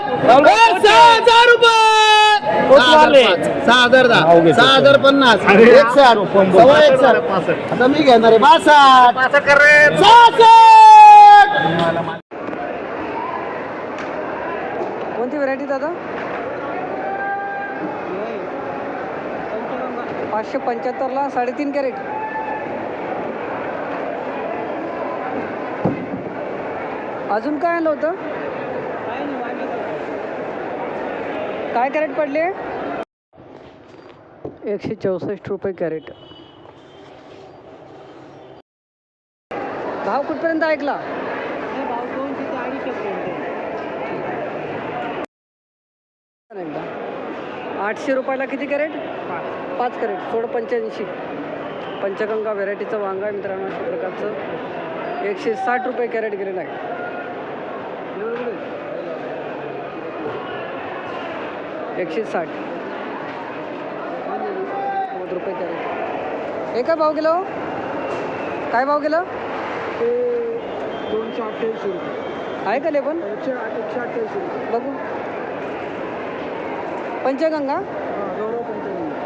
सहा हजार रुपये. सहा हजार दहा. सहा हजार पन्नास. एकसाठ सव्वा एकसाठ आता मी घेणार आहे बासष्ट. कोणती व्हरायटी दादा? पाचशे पंच्याहत्तरला साडेतीन कॅरेट. अजून काय आलं होतं? काय कॅरेट पडले? एकशे चौसष्ट रुपये कॅरेट. भाव कुठपर्यंत ऐकला? आठशे रुपयाला किती कॅरेट? पाच. कॅरेट. सोड पंच्याऐंशी. पंचगंगा व्हेरायटीचं वांगा मित्रांनो अशा प्रकारचं. एकशे साठ रुपये कॅरेट गेलेलं आहे. एकशे साठ. रुपये कॅरेट. हे काय भाव गेलं हो? काय भाव गेलं? ते दोनशे अठ्ठ्याऐंशी रुपये. आहे का पण एकशे आठ एकशे अठ्ठ्याऐंशी रुपये. बघू. पंचगंगा? हां गौरव पंचगंगा.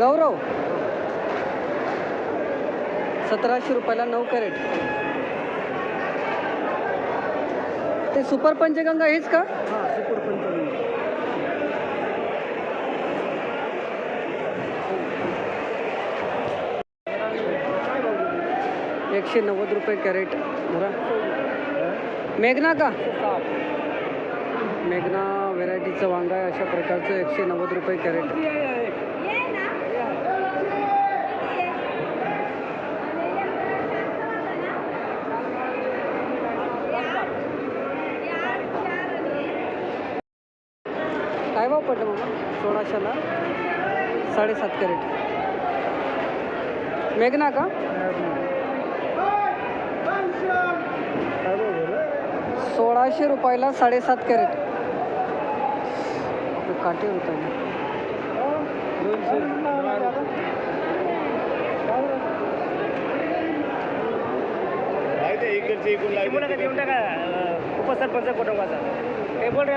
गौरव? सतराशे रुपयाला नऊ कॅरेट. ते सुपर पंचगंगा हेच का हां सुपर पंचगंगा एकशे नव्वद रुपये कॅरेट. बरा. मेघना का? मेघना व्हेरायटीचं वांगा आहे अशा प्रकारचं एकशे नव्वद रुपये कॅरेट. काय भाव पडलं मग सोळाशेला? साडेसात कॅरेट. मेघना का काय सोळाशे रुपयाला साडेसात कॅरेट. काटे होत उपसरपंच कुटुंबाचा हे बोल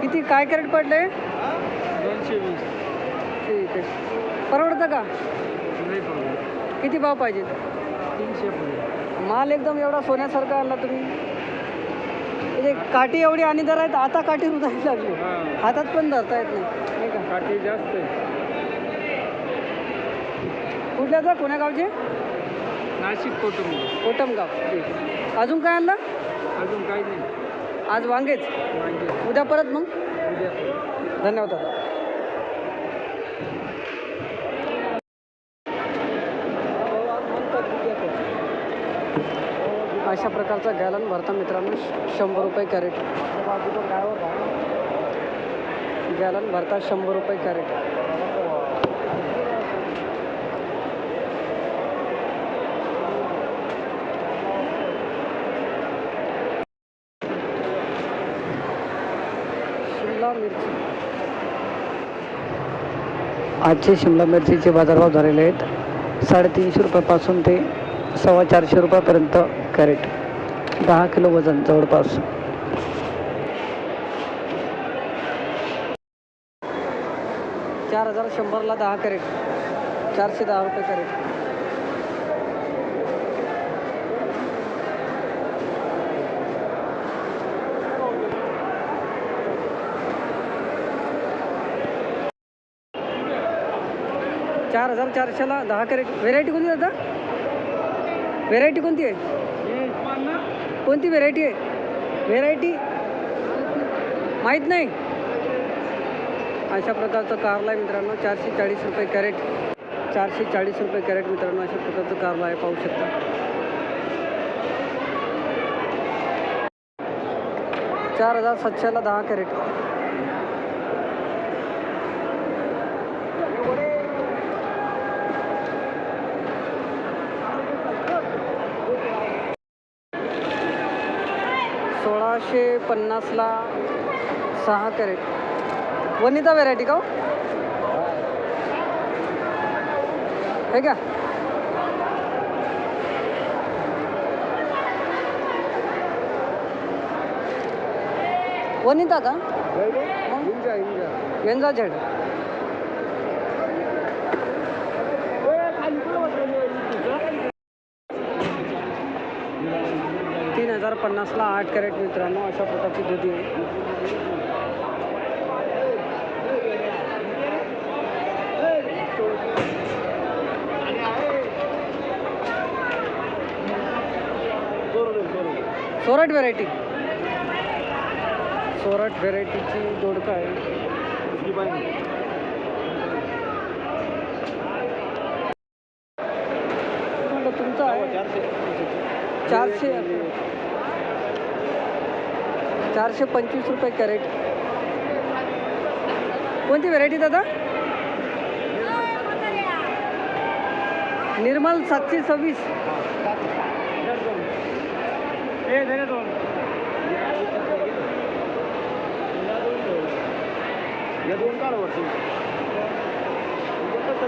किती काय कॅरेट पडले? दोनशे वीस. ठीक आहे. परवडतं का? किती भाव पाहिजे? तीनशे माल एकदम एवढा सोन्यासारखा आणला तुम्ही. म्हणजे काठी एवढी आणि दर आहेत आता काठी रुजायला लागली. हां. हातात पण धरता येत नाही. नाही का? काठी जास्त आहे. कुठल्या जा कोण्या गावचे? नाशिक कुटुंब कोटमगाव. ठीक. आहे. अजून काय आणलं? अजून काही नाही. आज वांगेच? वांगे. उद्या परत मग? उद्या धन्यवाद दादा. अशा प्रकारचा गॅलन भरता मित्रांनो शंभर रुपये कॅरेट. गॅलन भरता शंभर रुपये कॅरेट. शिमला मिरची. आजचे शिमला मिरचीचे बाजारभाव झालेले आहेत. साडेतीनशे रुपयापासून ते सव्वा चारशे रुपयापर्यंत कॅरेट. दहा किलो वजन जवळपास. चार हजार शंभरला दहा कॅरेट. चारशे दहा रुपये कॅरेट. चार हजार चारशेला दहा कॅरेट. व्हेरायटी कोणती दादा? व्हेरायटी कोणती आहे? कोणती व्हेरायटी आहे? व्हेरायटी माहीत नाही? अशा प्रकारचं कारला आहे मित्रांनो चारशे चाळीस रुपये कॅरेट. चारशे चाळीस रुपये कॅरेट मित्रांनो अशा प्रकारचं कारला आहे पाहू शकता. चार हजार सातशेला दहा कॅरेट. सोळाशे पन्नासला सहा कॅरेट. वनिता व्हेरायटी का हो? हे का वनिता का? वेंजा झेड तीन हजार पन्नासला आठ कॅरेट मित्रांनो अशा प्रकारची दुधी आहे. सोराट व्हेरायटी सोराट व्हेरायटीची दोडका आहे. तुमचं आहे. चारशे. चारशे पंचवीस रुपये कॅरेट. कोणती व्हेरायटी दादा? निर्मल सातशे सव्वीस.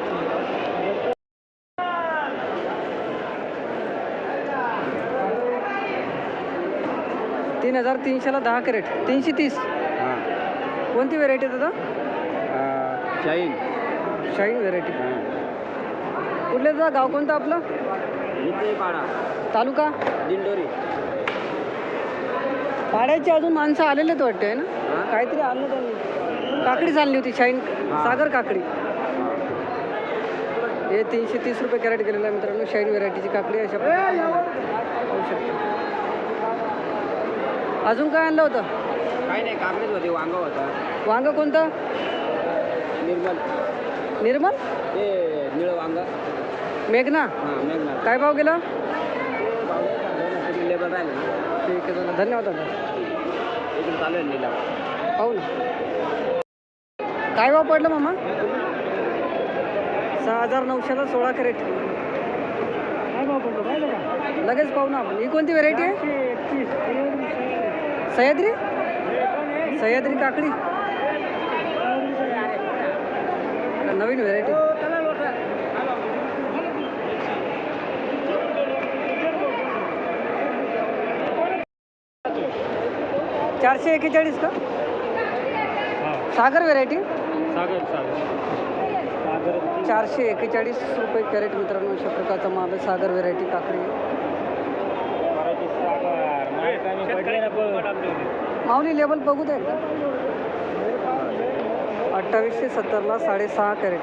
तीन हजार तीनशेला दहा कॅरेट. तीनशे तीस. कोणती व्हेरायटी दादा? शाईन. शाईन व्हेरायटी कुठले दादा? गाव कोणतं आपलं? पाडा तालुका? दिंडोरी. पाड्याची अजून माणसं आलेले आहेत वाटते आहे ना? काहीतरी आणलं त्यांनी. काकडी चालली होती शाईन. सागर काकडी. हे. तीनशे तीस रुपये कॅरेट गेलेलं आहे मित्रांनो शाईन व्हेरायटीची काकडी अशा प्रकारे. पाहू शकता. अजून काय आणलं होतं? काही नाही काकडीच होते वांगा होता. वांग कोणतं? निर्मल. निर्मल? ते निळ वांगा. मेघना? हां मेघना. काय भाव गेला? ते लेबर राहिले ना. ठीक आहे दादा धन्यवाद दादा. चालू आहे लिलाव पाहू ना. काय भाव पडलं मामा? सहा हजार नऊशेला सोळा कॅरेट. लगेच पाहू ना आपण. ही कोणती व्हेरायटी आहे? सह्याद्री? सह्याद्री काकडी. नवीन व्हेरायटी चारशे एक्केचाळीस का? सागर व्हेरायटी सागर सागर. चारशे एक्केचाळीस रुपये कॅरेट मित्रांनो अशा प्रकारचा माल आहे. सागर व्हेरायटी काकडी. माऊली लेबल बघू दे अठ्ठावीसशे सत्तरला साडेसहा कॅरेट.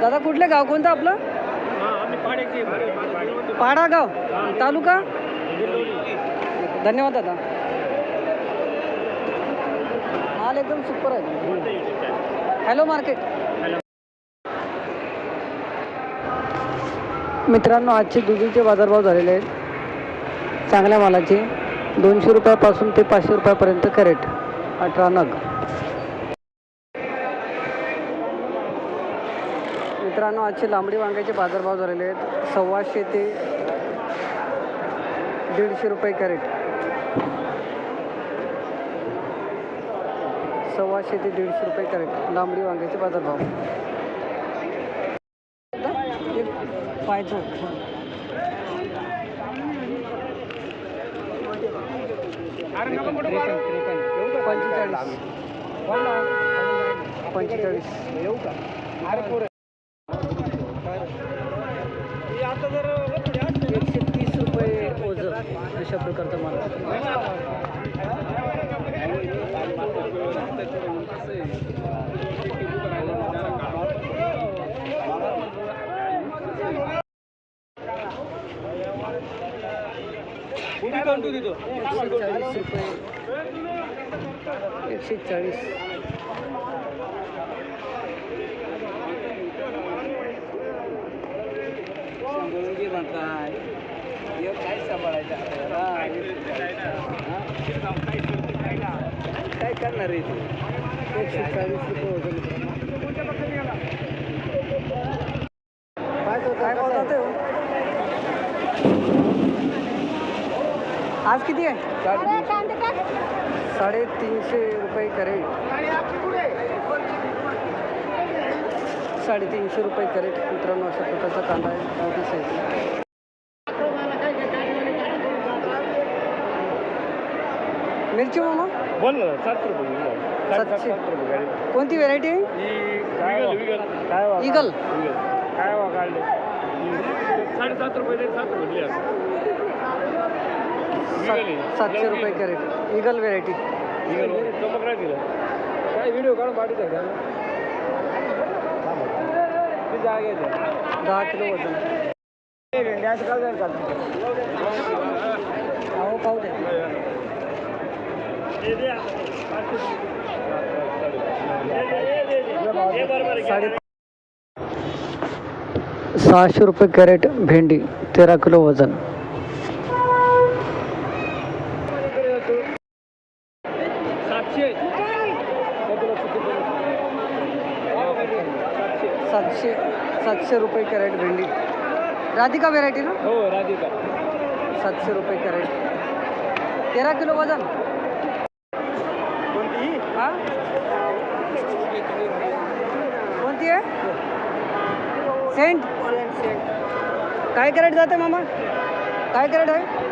दादा कुठले गाव? कोणतं आपलं? पाडा गाव तालुका? धन्यवाद दादा. माल एकदम सुपर आहे. हॅलो मार्केट मित्रांनो आजचे दुधीचे बाजारभाव झालेले आहेत. चांगल्या मालाचे दोनशे रुपयापासून ते पाचशे रुपयापर्यंत कॅरेट अठरा नग. मित्रांनो आजचे लांबडी वांग्याचे बाजारभाव झालेले आहेत. सव्वाशे ते दीडशे रुपये कॅरेट. सव्वाशे ते दीडशे रुपये कॅरेट लांबडी वांग्याचे बाजारभाव. पाहिजे पंचेचाळीस. पंचेचाळीस एकशे तीस रुपये ओझं अशा प्रकारचा माल. चाळीस रुपये एकशे चाळीस काय करणार आहे तू एकशे चाळीस रुपये ओझं मित्रांनो. काय भाव जाते हो? आज किती आहे? साडेतीनशे रुपये कॅरेट. साडेतीनशे रुपये कॅरेट मित्रांनो अशा प्रकारचा कांदा आहे. मोठी साईज मिरची मामा बोल ना सात रुपये किलो. सात- सात- सातशे. सात रुपये गाडी. कोणती व्हेरायटी आहे? ही काय वा इगल. काय वा काढले ही साडेसात रुपये ते सात रुपये दिले आता. सातशे रुपये कॅरेट. इगल व्हेरायटी काय व्हिडिओ काढून पाठवत का? दहा किलो वजन. अहो पाहू द्या साडे सहाशे रुपये कॅरेट भेंडी तेरा किलो वजन सातशे सातशे रुपये कॅरेट भेंडी. राधिका व्हेरायटी ना? हो राधिका. सातशे रुपये कॅरेट. तेरा किलो वजन. कोणती हा? कोणती आहे? सेंट. काय कॅरेट जाते मामा? काय कॅरेट आहे?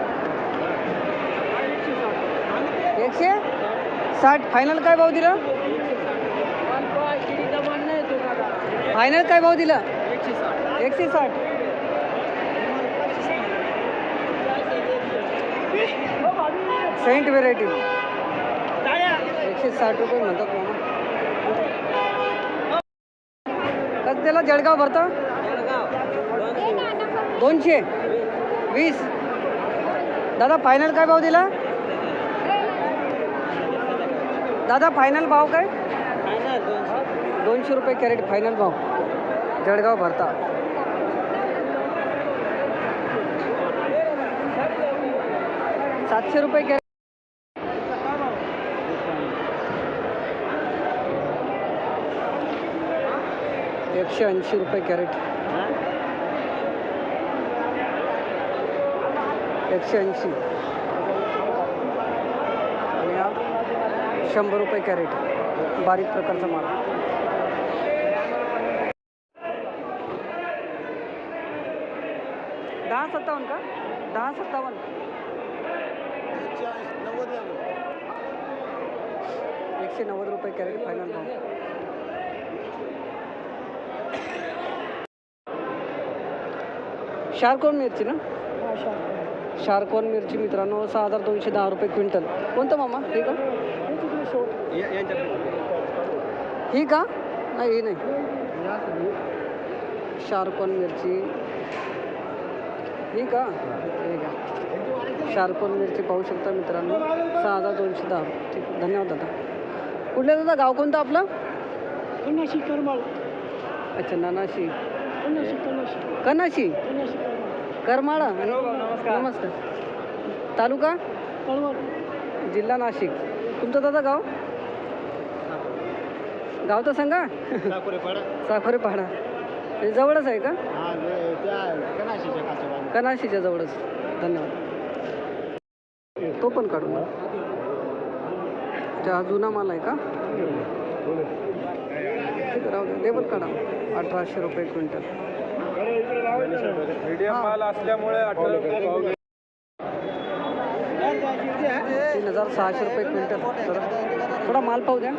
एकशे? साठ. फायनल काय भाव दिला? फायनल काय भाव दिला? एकशे साठ. सेंट व्हेरायटी एकशे साठ रुपये म्हणतात कस त्याला जळगाव भरता? दोनशे. वीस. दादा फायनल काय भाव दिला? दादा फायनल भाव काय? दोनशे रुपये कॅरेट फायनल भाव. जळगाव भरता. सातशे रुपये कॅरेट. एकशे ऐंशी रुपये कॅरेट. एकशे ऐंशी. आणि हा शंभर रुपये कॅरेट. बारीक प्रकारचा माल. दहा सत्तावन्न का? दहा सत्तावन्न. एकशे नव्वद रुपये कॅरेट फायनल भाव शारकोन मिरची ना? शारकोन. मिरची मित्रांनो सहा हजार दोनशे दहा रुपये क्विंटल. कोणतं मामा? हे का? ही का? नाही ही नाही. शारकोन मिरची. ही? का हे. का शारकोन मिरची पाहू शकता मित्रांनो. सहा हजार दोनशे दहा. ठीक आहे. धन्यवाद दादा. कुठल्या दादा? गाव कोणतं आपलं? अच्छा नानाशी. कनाशी करमाळा. नमस्कार. तालुका? जिल्हा नाशिक. तुमचं दादा गाव? गाव तर सांगा. साखरे पाडा. हे जवळच आहे का? कनाशीच्या जवळच. धन्यवाद. तो पण काढून हा जुना माल आहे का? ठीक आहे राहू दे. लेबल काढा. अठराशे रुपये क्विंटल. मीडियम माल असल्यामुळे अठरा रुपये भाव घेतो. तीन हजार सहाशे रुपये क्विंटल. तर थोडा माल पाहू द्या.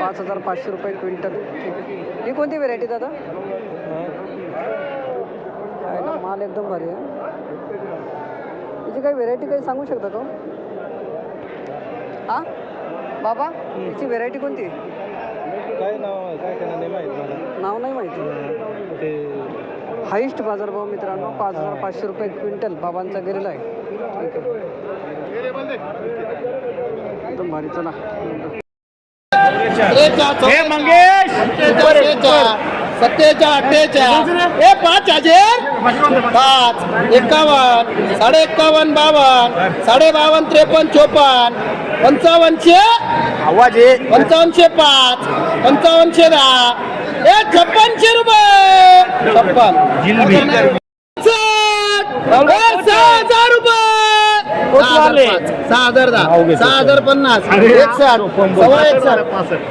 पाच हजार पाचशे रुपये क्विंटल. ही कोणती व्हेरायटी दादा? आहे ना माल एकदम भारी आहे. याची काही व्हेरायटी काही सांगू शकता का हो? हा? बाबा याची व्हेरायटी कोणती? आहे? काय नाव काय नाही. माहीत नाव नाही माहिती. ते हाईस्ट बाजारभाव मित्रांनो पाच हजार पाचशे रुपये क्विंटल बाबांचा गेलेला आहे. एकदम भारी चला हे मंगेश! सत्तेच्या अठ्ठेच्या. हे पाच हजार पाच एकावन्न साडे एकावन्न बावन्न साडे बावन्न त्रेपन्न चोपन्न पंचावन्नशे आवाज पंचावन्नशे पाच पंचावन्नशे दहा. हे छप्पनशे रुपये! छप्पन. साठ, सहा हजार रुपये! सहा हजार पाच, सहा हजार दहा. सहा हजार पन्नास. एकसाठ सव्वा एकसाठ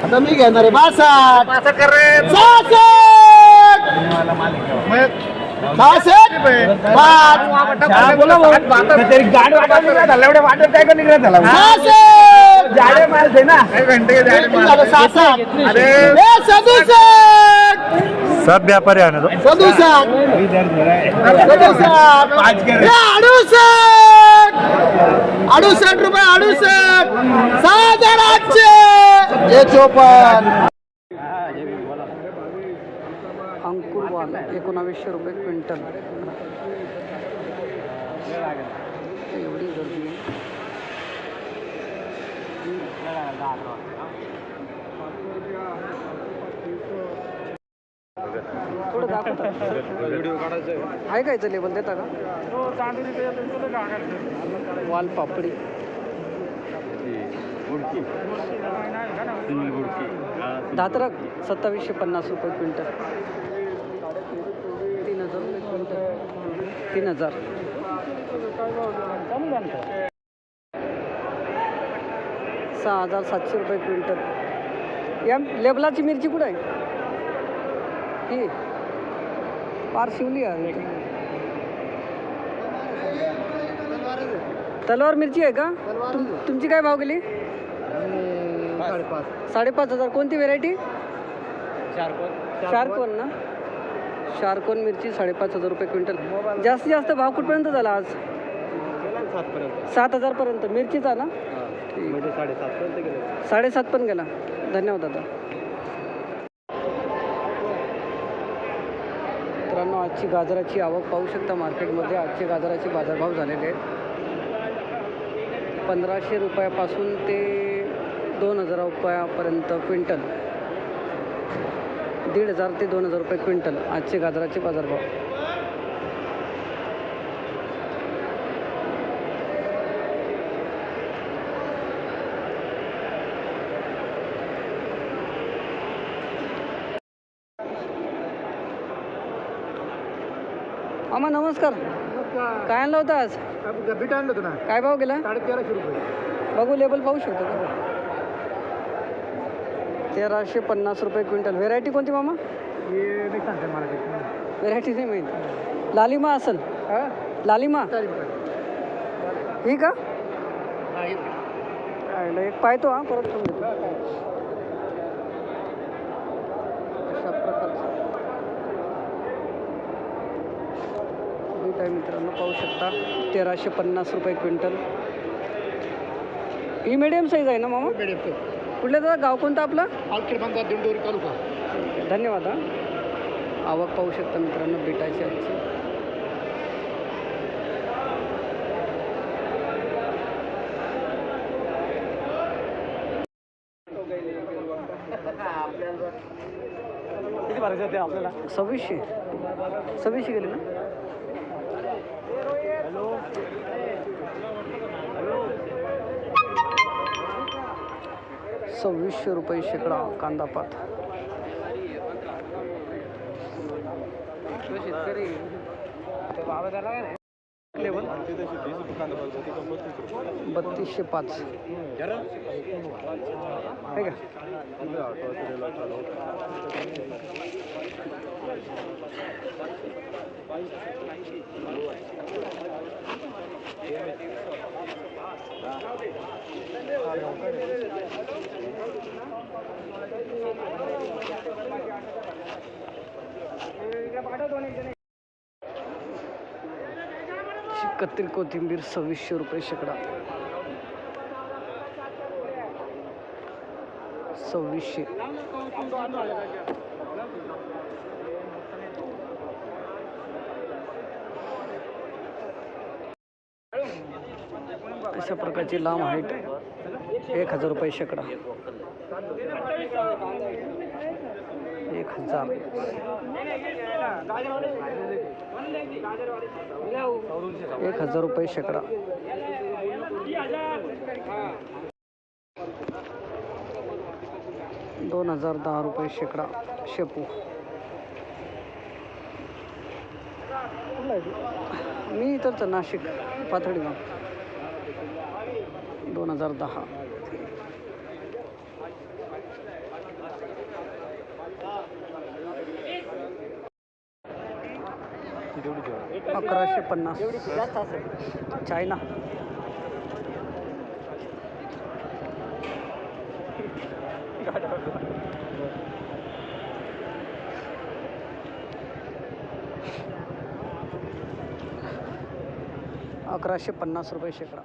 आता मी घेणार आहे बासष्ट. सब व्यापारी ना. सदुसष्ट. सदुसष्ट. ए, अडुसष्ट रुपये अडुसष्ट सहा हजार आठशे चोपन्न अंकुर वाल एकोणावीसशे रुपये क्विंटल. एवढी गर्दी. आहे. थोडं दाखवता. आहे. का याचं लेबल देता का? वाल पापडी. दातरक सत्तावीसशे पन्नास रुपये क्विंटल. तीन हजार रुपये क्विंटल. तीन हजार. सहा हजार सातशे रुपये क्विंटल. या लेबलाची मिरची कुठं आहे? ही पार शिवली आहे. तलवार मिरची आहे का? तुम तुमची काय भाव गेली? साडेपाच हजार. कोणती व्हेरायटी शार्कोन ना? शार्कोन मिरची साडेपाच हजार रुपये क्विंटल. जास्तीत जास्त भाव कुठपर्यंत झाला आज? सात हजारपर्यंत मिरचीचा ना? साडेसात पण गेला. धन्यवाद दादा मित्रांनो आजची गाजराची आवक पाहू शकता मार्केटमध्ये. आजचे गाजराचे बाजारभाव झालेले आहेत. पंधराशे रुपयापासून ते दोन हजार रुपयापर्यंत क्विंटल. दीड हजार ते दोन हजार रुपये क्विंटल आजचे गाजराचे बाजारभाव. मामा नमस्कार. काय आणलं होतं आज? बीट आणलं होतं ना? काय भाव गेला? रुपये. बघू लेबल पाहू शकतो का? तेराशे पन्नास रुपये क्विंटल. व्हेरायटी कोणती मामा? नाही सांगते मला ते. व्हेरायटी नाही माहीत. लालिमा असेल हा? लालिमा. ही का? एक पाहतो हा परत फोन देतो अशा प्रकारचं बीट आहे मित्रांनो पाहू शकता. तेराशे पन्नास रुपये क्विंटल. ही मिडियम साईज आहे ना मामा? मिडियम. कुठल्या दादा? गाव कोणतं आपलं? बांधा दिंडोरी तालुका. धन्यवाद हा. आवक पाहू शकता मित्रांनो बिटाची आजची. किती भरायचं ते आपल्याला? सव्वीसशे. सव्वीसशे गेले ना? सव्वीसशे रुपये शेकडा कांदा पात. लेवल? बत्तीसशे पाच. आहे का? कत्री कोथिंबीर सव्वीसशे रुपये शेकडा. सव्वीसशे. अशा प्रकारची लांब हाईट एक हजार रुपये शेकडा. एक हजार. एक हजार रुपये शेकडा. दोन हजार दहा रुपये शेकडा. शेपू. मी इथंच नाशिक पाथर्डी गाव. दोन हजार दहा. अकराशे पन्नास. चायना. अकराशे पन्नास रुपये शेकडा.